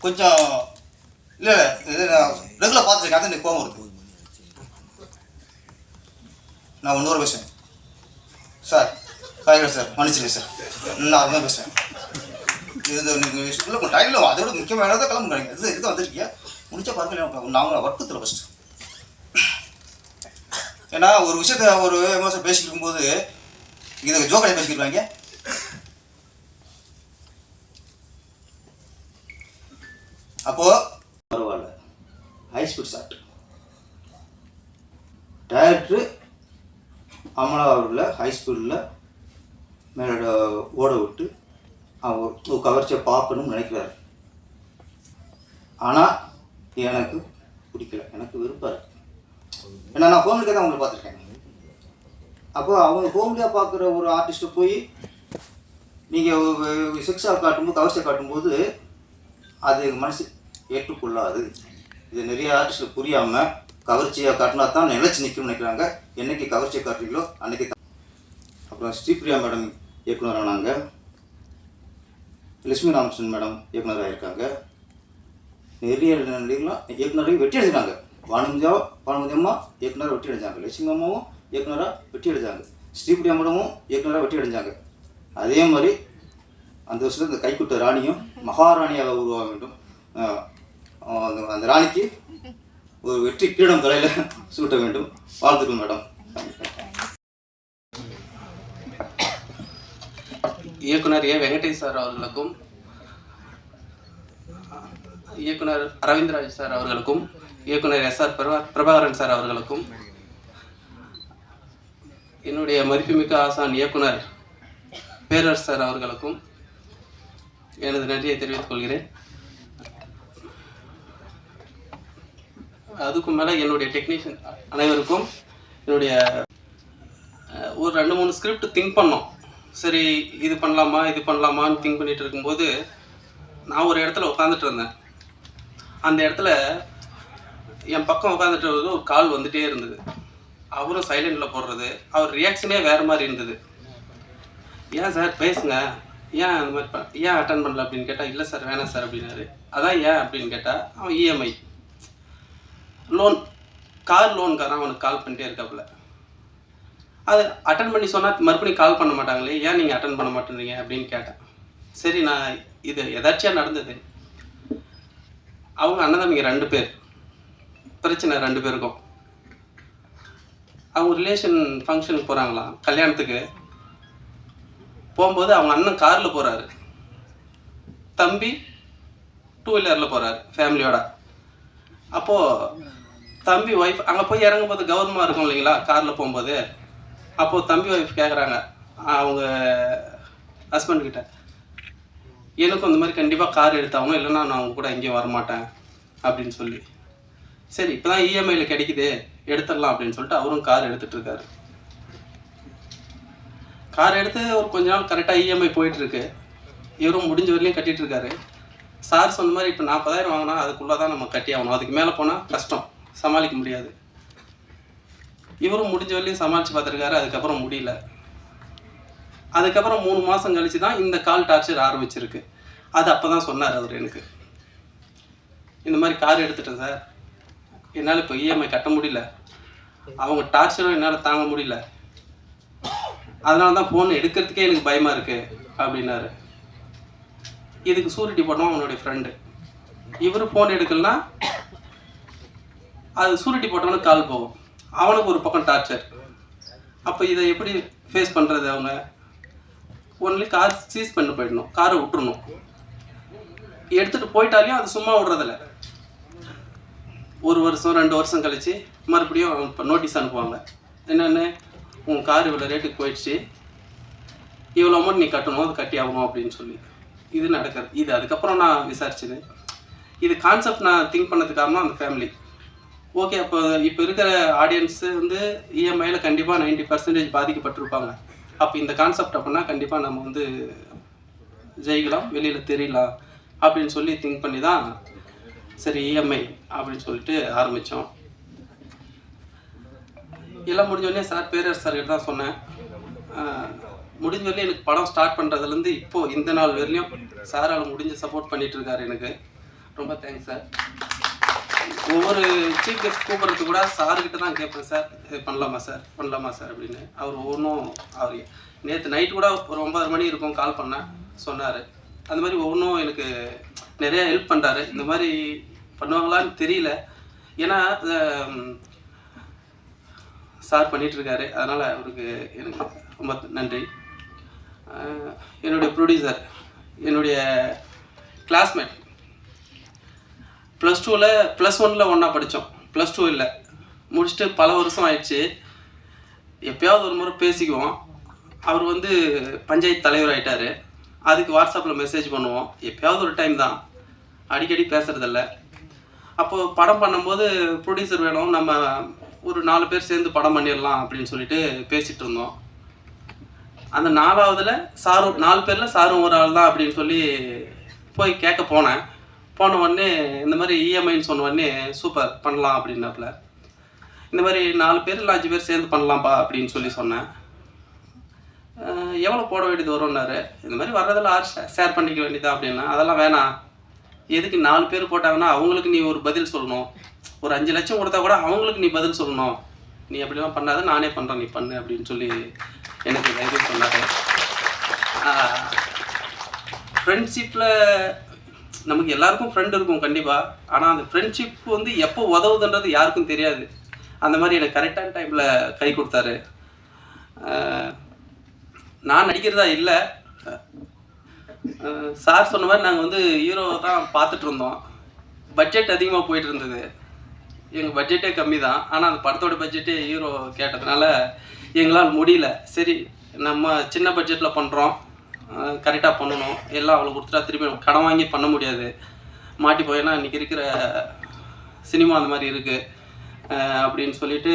கொஞ்சம் இல்லை இது நான் ரெகுலர் பார்த்துருக்கேன் அது எனக்கு கோவம் வருது. நான் இன்னொரு பேசுவேன் சார் காய்கறி சார் மன்னிச்சிருங்க சார் நான் அதுதான் பேசுவேன் இது நீங்கள் இல்லை கொஞ்சம் டைமில் அதோட முக்கியமானதை கிளம்புங்க இது இது வந்திருக்கீங்க? முடிச்ச பார்க்கல நான் வர்க்கத்தில் ஃபஸ்ட்டு ஏன்னா ஒரு விஷயத்த ஒரு மாதம் பேசிட்டு இருக்கும்போது இதை ஜோக்கடை பேசிக்கிருவாங்க அப்போ பரவாயில்ல. High speed shot director Amala அவர்களை ஹை ஸ்பீடில் மேலே ஓட விட்டு அவர் கவர்ச்சியை பார்க்கணும்னு நினைக்கிறாரு. ஆனால் எனக்கு பிடிக்கல. எனக்கு விருப்பம் ஏன்னா நான் ஹோம்லிக்காக தான் அவங்களை பார்த்துருக்கேன். அப்போ அவங்க ஹோம்லியாக பார்க்குற ஒரு ஆர்டிஸ்ட்டை போய் நீங்கள் செக்ஸாக காட்டும்போது கவர்ச்சியை காட்டும்போது அது எங்கள் மனசு ஏற்றுக்கொள்ளாது. இது நிறைய ஆர்டிஸ்ட் புரியாமல் கவர்ச்சியாக காட்டினா தான் நிலைச்சு நிற்கும்னு நினைக்கிறாங்க. என்னைக்கு கவர்ச்சியை காட்டுறீங்களோ அன்னைக்கு அப்புறம் ஸ்ரீபிரியா மேடம் இயக்குனரானாங்க லட்சுமி ராமகிருஷ்ணன் மேடம் இயக்குனராக இருக்காங்க நிறைய நடிகர்லாம் இயக்குனரையும் வெற்றி அடைஞ்சாங்க வானந்தியா வானந்தியம்மா இயக்குனராக வெற்றி அடைஞ்சாங்க. லட்சுமி அம்மாவும் இயக்குனராக வெற்றி அடைஞ்சாங்க. ஸ்ரீபிரியா மேடமும் இயக்குனராக வெற்றி அடைஞ்சாங்க. அதே மாதிரி அந்த வருஷத்தில் இந்த கைக்குட்ட ராணியும் மகாராணியாக உருவாக வேண்டும். அந்த ராணிக்கு ஒரு வெற்றி கிரீடம் தலையில் சூட்ட வேண்டும். வாழ்த்துக்கள் மேடம். இயக்குனர் ஏ. வெங்கடேஷ் சார் அவர்களுக்கும் இயக்குனர் அரவிந்த்ராஜ் சார் அவர்களுக்கும் இயக்குனர் எஸ். ஆர். பிரபாகரன் சார் அவர்களுக்கும் என்னுடைய மதிப்புமிக்க ஆசான் இயக்குனர் பேரர் சார் அவர்களுக்கும் எனது நன்றியை தெரிவித்துக் கொள்கிறேன். அதுக்கும் மேலே என்னுடைய டெக்னீஷியன் அனைவருக்கும் என்னுடைய ஒரு ரெண்டு மூணு ஸ்கிரிப்ட் திங்க் பண்ணோம். சரி இது பண்ணலாமா இது பண்ணலாமான்னு திங்க் பண்ணிட்டு இருக்கும்போது நான் ஒரு இடத்துல உட்காந்துட்டு இருந்தேன். அந்த இடத்துல என் பக்கம் உட்காந்துட்டு ஒரு கால் வந்துகிட்டே இருந்தது. அவரும் சைலண்டில் போடுறது அவர் ரியாக்ஷனே வேறு மாதிரி இருந்தது. ஏன் சார் பேசுங்க. ஏன் அந்த மாதிரி ஏன் அட்டன் பண்ணல? அப்படின்னு கேட்டால் இல்லை சார் வேணாம் சார் அப்படின்னாரு. அதான் ஏன்? அப்படின்னு கேட்டால் அவன் இஎம்ஐ லோன் கார் லோன்காரன் அவனுக்கு கால் பண்ணிட்டே இருக்காப்புல. அது அட்டன் பண்ணி சொன்னால் மறுபடியும் கால் பண்ண மாட்டாங்களே ஏன் நீங்கள் அட்டன் பண்ண மாட்டேறீங்க அப்படின்னு கேட்டேன். சரி நான் இது எதாச்சியாக நடந்தது? அவங்க அண்ணதம்பிங்க ரெண்டு பேர். பிரச்சனை ரெண்டு பேருக்கும். அவங்க ரிலேஷன் ஃபங்க்ஷனுக்கு போகிறாங்களாம் கல்யாணத்துக்கு. போகும்போது அவங்க அண்ணன் காரில் போகிறாரு தம்பி டூ வீலரில் போகிறாரு ஃபேமிலியோட அப்போது தம்பி ஒய்ஃப் அங்கே போய் இறங்கும்போது கௌரவமாக இருக்கும் இல்லைங்களா? காரில் போகும்போது. அப்போது தம்பி ஒய்ஃப் கேட்குறாங்க அவங்க ஹஸ்பண்ட் கிட்ட எனக்கும் இந்த மாதிரி கண்டிப்பாக கார் எடுத்தாகணும். இல்லைன்னா நான் அவங்க கூட எங்கேயும் வரமாட்டேன். அப்படின்னு சொல்லி. சரி இப்போ தான் இஎம்ஐயில் கிடைக்குது. எடுத்துடலாம் அப்படின்னு சொல்லிட்டு அவரும் கார் எடுத்துகிட்ருக்காரு கார் எடுத்து ஒரு கொஞ்ச நாள் கரெக்டாக இஎம்ஐ போயிட்டுருக்கு இவரும் முடிஞ்ச வரையிலையும் கட்டிகிட்ருக்காரு சார் சொன்ன மாதிரி இப்போ நாற்பதாயிரம் வாங்கினா அதுக்குள்ளே தான் நம்ம கட்டி ஆகணும். அதுக்கு மேலே போனால் கஷ்டம். சமாளிக்க முடியாது. இவரும் முடிஞ்ச வரையும் சமாளித்து பார்த்துருக்காரு. அதுக்கப்புறம் முடியல. அதுக்கப்புறம் மூணு மாதம் கழிச்சு தான் இந்த கால் டார்ச்சர் ஆரம்பிச்சிருக்கு. அது அப்போ தான் சொன்னார் அவர் எனக்கு. இந்த மாதிரி கார் எடுத்துட்டேன் சார். என்னால் இப்போ இஎம்ஐ கட்ட முடியல. அவங்க டார்ச்சரும் என்னால் தாங்க முடியல. அதனால தான் ஃபோன் எடுக்கிறதுக்கே எனக்கு பயமாக இருக்குது அப்படின்னாரு. இதுக்கு சூரிட்டி போட்டோம் அவனுடைய ஃப்ரெண்டு இவர் ஃபோன் எடுக்கலனா அது சூரிட்டி போட்டவனுக்கு கால் போகும். அவனுக்கு ஒரு பக்கம் டார்ச்சர் அப்போ இதை எப்படி ஃபேஸ் பண்ணுறது அவங்க? ஒன்லி கார் சீஸ் பண்ணி போயிடணும். காரை விட்டுறணும். எடுத்துகிட்டு போயிட்டாலையும் அது சும்மா விடுறதில்ல. ஒரு வருஷம் ரெண்டு வருஷம் கழித்து மறுபடியும் இப்போ நோட்டீஸ் அனுப்புவாங்க. என்னென்னு? உன் கார் இவ்வளோ ரேட்டுக்கு போயிடுச்சு. இவ்வளோ அமௌண்ட் நீ கட்டணும் அது கட்டி ஆகணும் அப்படின்னு சொல்லி. இது நடக்கிறது இது அதுக்கப்புறம் நான் விசாரிச்சது. இது கான்செப்ட் நான் திங்க் பண்ணதுக்கு காரணம் அந்த ஃபேமிலி ஓகே அப்போ இப்போ இருக்கிற ஆடியன்ஸு வந்து இஎம்ஐயில் கண்டிப்பாக நைன்டி பர்சன்டேஜ் பாதிக்கப்பட்டிருப்பாங்க. அப்போ இந்த கான்செப்ட் அப்படின்னா கண்டிப்பாக நம்ம வந்து ஜெயிக்கலாம் வெளியில் தெரியலாம் அப்படின்னு சொல்லி திங்க் பண்ணி தான் சரி இஎம்ஐ அப்படின்னு சொல்லிட்டு ஆரம்பித்தோம் எல்லாம் முடிஞ்சோடனே சார் பேரரசு சார்கிட்ட தான் சொன்னேன். முடிஞ்ச வரையும் எனக்கு படம் ஸ்டார்ட் பண்ணுறதுலேருந்து இப்போது இந்த நாள் வரையிலையும் சாரால் முடிஞ்ச சப்போர்ட் பண்ணிட்டு இருக்காரு எனக்கு. ரொம்ப தேங்க்ஸ் சார் ஒவ்வொரு சீஃப் கெஸ்ட் கூப்பிட்றது கூட சார்கிட்ட தான் கேட்பேன் சார் பண்ணலாமா சார் பண்ணலாமா சார் அப்படின்னு. அவர் ஒவ்வொன்றும் அவர் நேற்று நைட் கூட ஒரு ஒன்பது மணி இருக்கும் கால் பண்ணேன் சொன்னார். அந்த மாதிரி ஒவ்வொன்றும் எனக்கு நிறைய ஹெல்ப் பண்ணுறாரு இந்த மாதிரி பண்ணுவாங்களான்னு தெரியல. ஏன்னா சார் பண்ணிகிட்ருக்காரு அதனால் அவருக்கு எனக்கு ரொம்ப நன்றி. என்னுடைய ப்ரொடியூசர் என்னுடைய கிளாஸ்மேட் ப்ளஸ் டூவில் ப்ளஸ் ஒனில் ஒன்றா படித்தோம் ப்ளஸ் டூ இல்லை. முடிச்சுட்டு பல வருஷம் ஆயிடுச்சு. எப்பயாவது ஒரு முறை பேசிக்குவோம். அவர் வந்து பஞ்சாயத்து தலைவர் ஆகிட்டார் அதுக்கு வாட்ஸ்அப்பில் மெசேஜ் பண்ணுவோம். எப்பயாவது ஒரு டைம் தான். அடிக்கடி பேசுறதில்ல. அப்போது படம் பண்ணும்போது ப்ரொடியூசர் வேணும். நம்ம ஒரு நாலு பேர் சேர்ந்து படம் பண்ணிடலாம் அப்படின்னு சொல்லிட்டு பேசிகிட்டு இருந்தோம். அந்த நாலாவதுல சாரும் நாலு பேரில் சாரும் ஒரு ஆள் தான் அப்படின்னு சொல்லி போய் கேட்க போனேன். போன உடனே இந்த மாதிரி இஎம்ஐன்னு சொன்ன உடனே சூப்பர் பண்ணலாம் அப்படின்னாப்புல. இந்த மாதிரி நாலு பேர் இல்லை அஞ்சு பேர் சேர்ந்து பண்ணலாம்ப்பா அப்படின்னு சொல்லி சொன்னேன். எவ்வளோ போட வேண்டியது வரும்னாரு? இந்த மாதிரி வர்றதெல்லாம் ஆர் ஷேர் பண்ணிக்க வேண்டியதா? அப்படின்னா. அதெல்லாம் வேணாம். எதுக்கு நாலு பேர் போட்டாங்கன்னா அவங்களுக்கு நீ ஒரு பதில் சொல்லணும். ஒரு அஞ்சு லட்சம் கொடுத்தா கூட அவங்களுக்கு நீ பதில் சொல்லணும். நீ அப்படிலாம் பண்ணாத நானே பண்ணுறேன் நீ பண்ணு அப்படின்னு சொல்லி எனக்கு தைரியம் சொன்னார் ஃப்ரெண்ட்ஷிப்பில் நமக்கு எல்லாருக்கும் ஃப்ரெண்ட் இருக்கும் கண்டிப்பாக ஆனால் அந்த ஃப்ரெண்ட்ஷிப் வந்து எப்போ உதவுதுன்றது யாருக்கும் தெரியாது. அந்த மாதிரி எனக்கு கரெக்டான டைமில் கை கொடுத்தாரு. நான் நடிக்கிறதா இல்லை. சார் சொன்ன மாதிரி நாங்கள் வந்து ஹீரோ தான் பார்த்துட்டு இருந்தோம். பட்ஜெட் அதிகமாக போயிட்டு இருந்தது. எங்கள் பட்ஜெட்டே கம்மி தான் ஆனால் அந்த படத்தோட பட்ஜெட்டே ஹீரோ கேட்டதுனால எங்களால் முடியல. சரி நம்ம சின்ன பட்ஜெட்டில் பண்ணுறோம் கரெக்டாக பண்ணணும். எல்லாம் அவளை கொடுத்துட்டா திருப்பி கடன் வாங்கி பண்ண முடியாது. மாட்டி போயினா இன்றைக்கி இருக்கிற சினிமா அந்த மாதிரி இருக்குது அப்படின்னு சொல்லிட்டு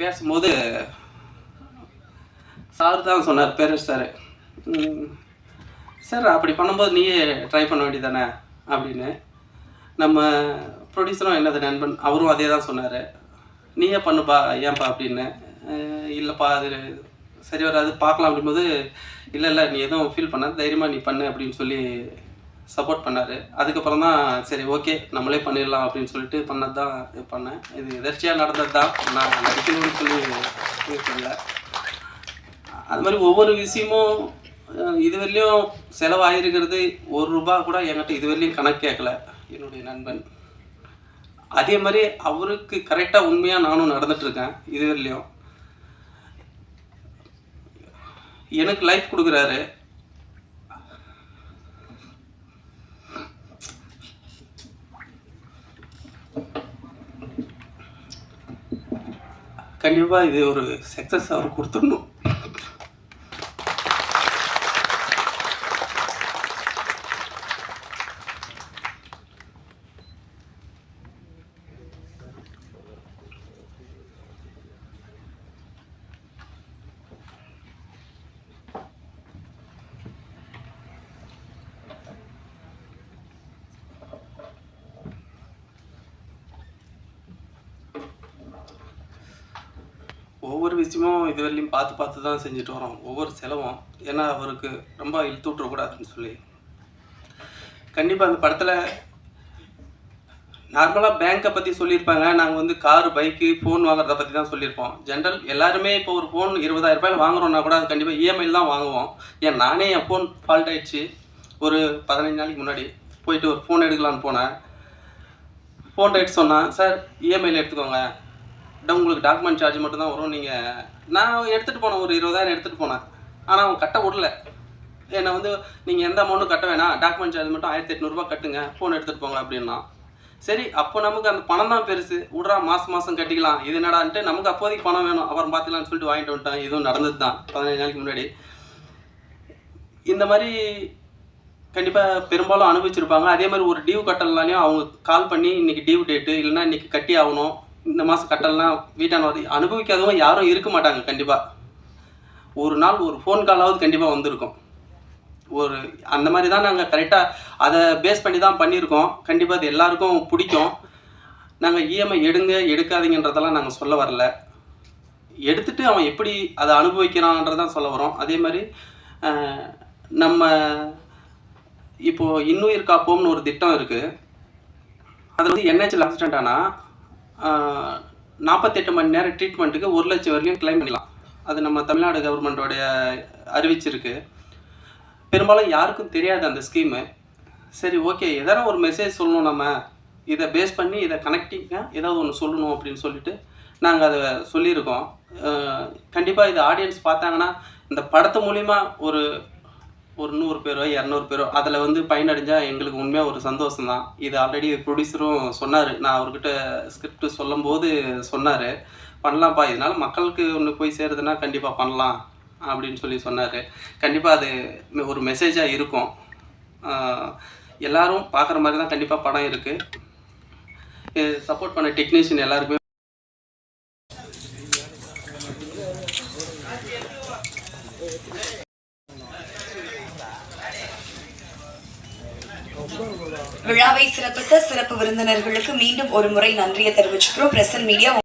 பேசும்போது சார் தான் சொன்னார் பேரஸ் சார். சார் அப்படி பண்ணும்போது நீயே ட்ரை பண்ண வேண்டியதானே அப்படின்னு. நம்ம ப்ரொடியூசரும் என்னது நண்பன்? அவரும் அதே தான் சொன்னார். நீயே பண்ணுப்பா ஏன்பா அப்படின்னு. இல்லைப்பா அது சரி வராது பார்க்கலாம் அப்படிங்கும்போது இல்லை இல்லை நீ எதுவும் ஃபீல் பண்ண தைரியமாக நீ பண்ணு அப்படின்னு சொல்லி சப்போர்ட் பண்ணார். அதுக்கப்புறம் தான் சரி ஓகே நம்மளே பண்ணிடலாம் அப்படின்னு சொல்லிட்டு பண்ணது தான் இது பண்ணேன். இது எதர்ச்சியாக நடந்தது தான் நான் நடிக்கணும்னு சொல்லி இது பண்ணல. அது மாதிரி ஒவ்வொரு விஷயமும் இதுவரையிலையும் செலவாகிருக்கிறது செலவாயிருக்கிறது ஒரு ரூபா கூட என்கிட்ட இதுவரையிலையும் கணக்கு கேட்கல என்னுடைய நண்பன். அதே மாதிரி அவருக்கு கரெக்டாக உண்மையாக நானும் நடந்துட்டுருக்கேன் இதுவரையிலையும் எனக்கு லைஃப் கொடுக்குறாரு. கண்டிப்பாக இது ஒரு சக்ஸஸ் அவர் கொடுத்துடணும். ஒவ்வொரு விஷயமும் இதுவரையிலும் பார்த்து பார்த்து தான் செஞ்சுட்டு வரோம். ஒவ்வொரு செலவும் ஏன்னா அவருக்கு ரொம்ப இழுத்து விட்டுறக்கூடாதுன்னு சொல்லி. கண்டிப்பாக அந்த படத்தில் நார்மலாக பேங்க்கை பற்றி சொல்லியிருப்பாங்க. நாங்கள் வந்து கார் பைக்கு ஃபோன் வாங்குறத பற்றி தான் சொல்லியிருப்போம். ஜென்ரல் எல்லாருமே இப்போ ஒரு ஃபோன் இருபதாயிரம் ரூபாயில் வாங்குறோம்னா கூட அது கண்டிப்பாக இஎம்ஐயில் தான் வாங்குவோம். ஏன் நானே என் ஃபோன் ஃபால்ட் ஆயிடுச்சு. ஒரு பதினஞ்சு நாளைக்கு முன்னாடி போயிட்டு ஒரு ஃபோன் எடுக்கலான்னு போனேன். ஃபோன் ரேட் சொன்னான் சார் இஎம்ஐயில் எடுத்துக்கோங்க. உங்களுக்கு டாக்குமெண்ட் சார்ஜ் மட்டும் தான் வரும். நீங்கள் நான் எடுத்துகிட்டு போனேன் ஒரு இருபதாயிரம் எடுத்துகிட்டு போனேன். ஆனால் அவன் கட்ட விடல என்னை வந்து நீங்கள் எந்த அமௌண்ட்டும் கட்ட வேணாம். டாக்குமெண்ட் சார்ஜ் மட்டும் ஆயிரத்தி எட்நூறுபா கட்டுங்க. ஃபோன் எடுத்துகிட்டு போங்க அப்படின்னா. சரி அப்போ நமக்கு அந்த பணம் தான் பெருசு. விட்றா மாதம் மாதம் கட்டிக்கலாம். இது என்னடான்ட்டு நமக்கு அப்போதைக்கு பணம் வேணும். அப்புறம் பார்த்துக்கலாம்னு சொல்லிட்டு வாங்கிட்டு வந்துட்டேன். இதுவும் நடந்தது தான். பதினஞ்சு நாளைக்கு முன்னாடி. இந்த மாதிரி கண்டிப்பாக பெரும்பாலும் அனுபவிச்சிருப்பாங்க. அதே மாதிரி ஒரு டியூ கட்டலனாலையும் அவங்க கால் பண்ணி இன்னைக்கு டியூ டேட்டு இல்லைன்னா இன்றைக்கி கட்டி ஆகணும் இந்த மாதம் கட்டலாம் வீட்டான அனுபவிக்காதவங்க யாரும் இருக்க மாட்டாங்க கண்டிப்பாக ஒரு நாள் ஒரு ஃபோன் காலாவது கண்டிப்பாக வந்திருக்கும். ஒரு அந்த மாதிரி தான் நாங்கள் கரெக்டாக அதை பேஸ் பண்ணி தான் பண்ணியிருக்கோம். கண்டிப்பாக அது எல்லாருக்கும் பிடிக்கும். நாங்கள் இஎம்ஐ எடுங்க எடுக்காதீங்கன்றதெல்லாம் நாங்கள் சொல்ல வரல. எடுத்துட்டு அவன் எப்படி அதை அனுபவிக்கிறான்றதான் சொல்ல வரோம். அதே மாதிரி நம்ம இப்போ இன்னுயிர் காப்போம்னு ஒரு திட்டம் இருக்குது அது வந்து என்ஹெச்சில் ஆக்சிடென்ட் ஆனால் நாற்பத்தெட்டு மணி நேரம் ட்ரீட்மெண்ட்டுக்கு ஒரு லட்சம் வரையும் கிளைம் பண்ணலாம் அது நம்ம தமிழ்நாடு கவர்மெண்ட்டோடைய அறிவிச்சிருக்கு. பெரும்பாலும் யாருக்கும் தெரியாது அந்த ஸ்கீமு சரி ஓகே எதனா ஒரு மெசேஜ் சொல்லணும் நம்ம. இதை பேஸ் பண்ணி இதை கனெக்டிங்காக ஏதாவது ஒன்று சொல்லணும் அப்படின்னு சொல்லிட்டு நாங்கள் அதை சொல்லியிருக்கோம். கண்டிப்பாக இது ஆடியன்ஸ் பார்த்தாங்கன்னா இந்த படத்து மூலிமா ஒரு ஒரு நூறு பேரோ இரநூறு பேரோ அதில் வந்து பயனடைஞ்சால் எங்களுக்கு உண்மையாக ஒரு சந்தோஷம் தான் இது ஆல்ரெடி ப்ரொடியூசரும் சொன்னார். நான் அவர்கிட்ட ஸ்கிரிப்ட் சொல்லும்போது சொன்னார். பண்ணலாம்ப்பா இதனால் மக்களுக்கு ஒன்று போய் சேருதுன்னா கண்டிப்பாக பண்ணலாம் அப்படின்னு சொல்லி சொன்னார். கண்டிப்பாக அது ஒரு மெசேஜாக இருக்கும். எல்லாரும் பார்க்குற மாதிரி தான் கண்டிப்பாக படம் இருக்குது சப்போர்ட் பண்ண டெக்னீஷியன் எல்லாருக்குமே சிறப்பு விருந்தினர்களுக்கு மீண்டும் ஒரு முறை நன்றியை தெரிவிச்சுக்கிறோம். பிரசன் மீடியா